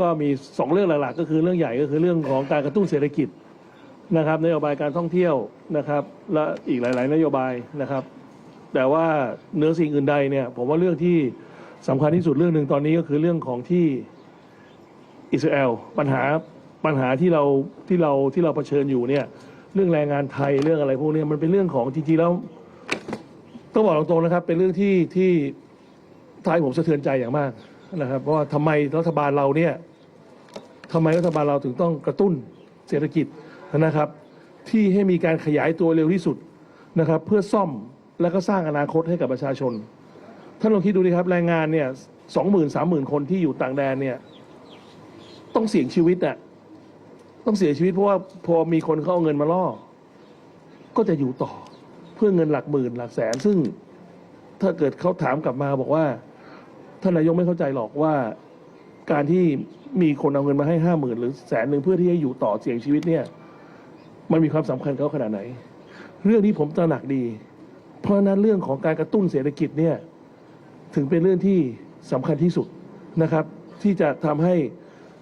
ก็มีสองเรื่องหลักๆ ก็คือเรื่องใหญ่ก็คือเรื่องของการกระตุ้นเศรษฐกิจนะครับนโยบายการท่องเที่ยวนะครับ และอีกหลาย ๆ นโยบายนะครับ แต่ว่าเหนือสิ่งอื่นใดเนี่ยผมว่าเรื่องที่สำคัญที่สุดเรื่องหนึ่งตอนนี้ก็คือเรื่องของที่อิสราเอลปัญหาปัญหาที่เราที่เราที่เราเผชิญอยู่เนี่ยเรื่องแรงงานไทยเรื่องอะไรพวกนี้มันเป็นเรื่องของจริงๆแล้วต้องบอกตรงๆนะครับ เป็นเรื่องที่ที่ไทยผมสะเทือนใจอย่างมาก นะครับเพราะว่าทำไมรัฐบาลเราเนี่ยทำไมรัฐบาลเราถึงต้องกระตุ้นเศรษฐกิจนะครับ ที่ให้มีการขยายตัวเร็วที่สุดนะครับ เพื่อซ่อมและก็สร้างอนาคตให้กับประชาชนท่านลองคิดดูดิครับแรงงานเนี่ยสองหมื่นสามหมื่นคนที่อยู่ต่างแดนเนี่ย ต้องเสี่ยงชีวิตอะต้องเสียชีวิตเพราะว่าพอมีคนเขาเอาเงินมาล่อ ก็จะอยู่ต่อเพื่อเงินหลักหมื่นหลักแสนซึ่งถ้าเกิดเขาถามกลับมาบอกว่า ท่านนายกไม่เข้าใจหรอกว่าการที่มีคนเอาเงินมาให้ห้าหมื่นหรือแสนหนึ่งเพื่อที่ให้อยู่ต่อเสี่ยงชีวิตเนี่ย มันมีความสำคัญเขาขนาดไหน เรื่องนี้ผมตระหนักดี เพราะนั้นเรื่องของการกระตุ้นเศรษฐกิจเนี่ยถึงเป็นเรื่องที่สำคัญที่สุดนะครับ ที่จะทำให้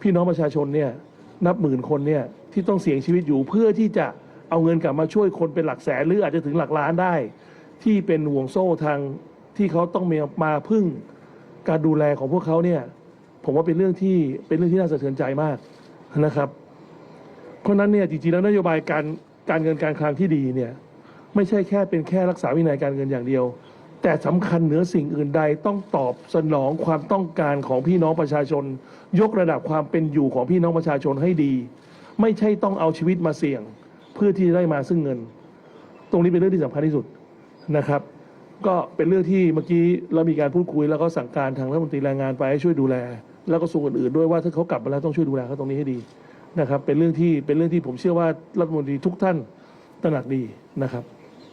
พี่น้องประชาชนเนี่ยนับหมื่นคนเนี่ยที่ต้องเสี่ยงชีวิตอยู่เพื่อที่จะเอาเงินกลับมาช่วยคนเป็นหลักแสนหรืออาจจะถึงหลักล้านได้ ที่เป็นห่วงโซ่ทางที่เขาต้องมามาพึ่ง การดูแลของพวกเขาเนี่ย ผมว่าเป็นเรื่องที่เป็นเรื่องที่น่าสะเทือนใจมากนะครับ เพราะนั้นเนี่ยจริงๆแล้วนโยบายการการเงินการคลังที่ดีเนี่ยไม่ใช่แค่เป็นแค่รักษาวินัยการเงินอย่างเดียว แต่สำคัญเหนือสิ่งอื่นใดต้องตอบสนองความต้องการของพี่น้องประชาชน ยกระดับความเป็นอยู่ของพี่น้องประชาชนให้ดี ไม่ใช่ต้องเอาชีวิตมาเสี่ยง เพื่อที่จะได้มาซึ่งเงิน ตรงนี้เป็นเรื่องที่สำคัญที่สุดนะครับ ก็เป็นเรื่องที่เมื่อกี้เรามีการพูดคุยแล้วก็สั่งการทางรัฐมนตรีแรงงานไปให้ช่วยดูแล แล้วก็ส่วนอื่นๆด้วยว่าถ้าเขากลับมาแล้วต้องช่วยดูแลเขาตรงนี้ให้ดีนะครับ เป็นเรื่องที่เป็นเรื่องที่ผมเชื่อว่ารัฐมนตรีทุกท่านตระหนักดีนะครับ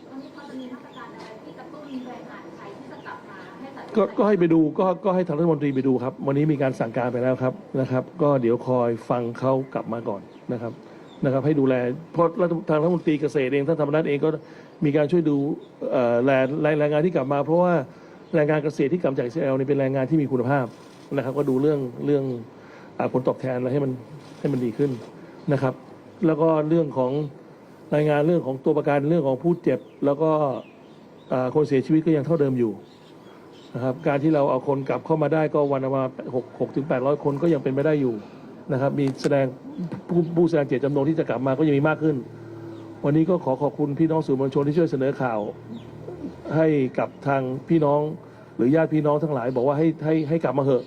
วันนี้พอจะมีมาตรการอะไรที่กระตุ้นแรงงานไทยที่จะกลับมาให้สัญก็ก็ให้ไปดูก็ก็ให้ทางรัฐมนตรีไปดูครับ วันนี้มีการสั่งการไปแล้วครับนะครับ ก็เดี๋ยวคอยฟังเขากลับมาก่อนนะครับ นะครับให้ดูแลเพราะรัฐทางรัฐมนตรีเกษตรเองท่านธรรมนัฐเองก็มีการช่วยดูแรงแรงงานที่กลับมา เพราะว่าแรงงานเกษตรที่กลับจากอิสราเอลนี่เป็นแรงงานที่มีคุณภาพนะครับก็ดูเรื่องเรื่องอผลตอบแทนอะไรให้มันให้มันดีขึ้นนะครับ แล้วก็เรื่องของรายงานเรื่องของตัวประกันเรื่องของผู้เจ็บ แล้วก็คนเสียชีวิตก็ยังเท่าเดิมอยู่นะครับการที่เราเอาคนกลับเข้ามาได้ก็วันละมาหกหกถึงแปดร้อยคนก็ยังเป็นไปได้อยู่ นะครับ มีแสดงผู้ผู้แสดงเจตจำนงที่จะกลับมาก็ยังมีมากขึ้น วันนี้ก็ขอขอบคุณพี่น้องสื่อมวลชนที่ช่วยเสนอข่าว ให้กับทางพี่น้องหรือญาติพี่น้องทั้งหลาย บอกว่าให้ให้ให้กลับมาเหอะ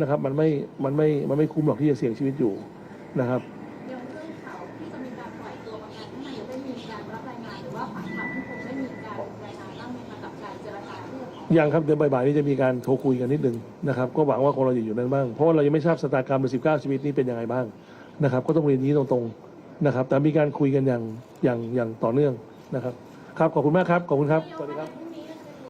นะครับ มันไม่มันไม่มันไม่คุ้มหรอกที่จะเสี่ยงชีวิตอยู่นะครับ ยังครับเดี๋ยวบ่ายๆนี้จะมีการโทรคุยกันนิดนึงนะครับก็หวังว่าคงเราจะอยู่นั้นบ้าง เพราะว่าเรายังไม่ทราบสตากรรมใน19 ชีวิตนี้เป็นยังไงบ้างนะครับก็ต้องเรียนนี้ตรงๆนะครับแต่มีการคุยกันอย่างอย่างอย่างต่อเนื่องนะครับครับขอบคุณมากครับขอบคุณครับสวัสดีครับ